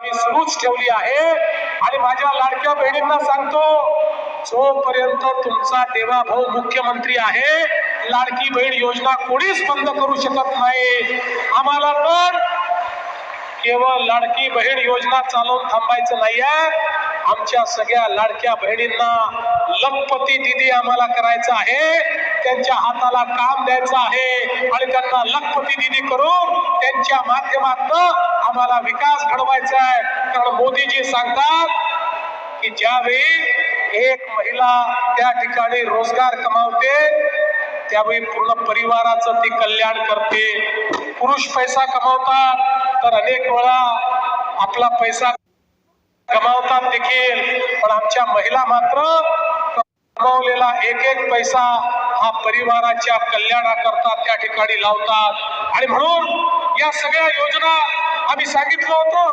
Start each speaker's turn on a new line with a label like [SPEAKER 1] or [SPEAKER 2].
[SPEAKER 1] मी सुरूच ठेवली आहे आणि माझ्या लाडक्या बहिणींना सांगतो जोपर्यंत तुमचा देवाभाऊ मुख्यमंत्री आहे लाडकी बहीण योजना कोणीच बंद करू शकत नाही. आम्हाला तर केवळ लाडकी बहीण योजना चालवून थांबायचं नाहीये. आमच्या सगळ्या लाडक्या बहिणींना लखपती दिदी आम्हाला करायचं आहे. त्यांच्या हाताला काम द्यायचं आहे आणि त्यांना लखपती दिदी करून त्यांच्या माध्यमातून आम्हाला विकास घडवायचा आहे. कारण मोदीजी सांगतात की ज्यावेळी एक महिला त्या ठिकाणी रोजगार कमावते त्यावेळी पूर्ण परिवाराचं ती कल्याण करते. पुरुष पैसा कमावतात तर अनेक वेळा आपला पैसा कमावतात देखील. पण आमच्या महिला मात्र कमावलेला एक एक पैसा हा परिवाराच्या कल्याणाकरता त्या ठिकाणी लावतात. आणि म्हणून या सगळ्या योजना आम्ही सांगितलं होतं.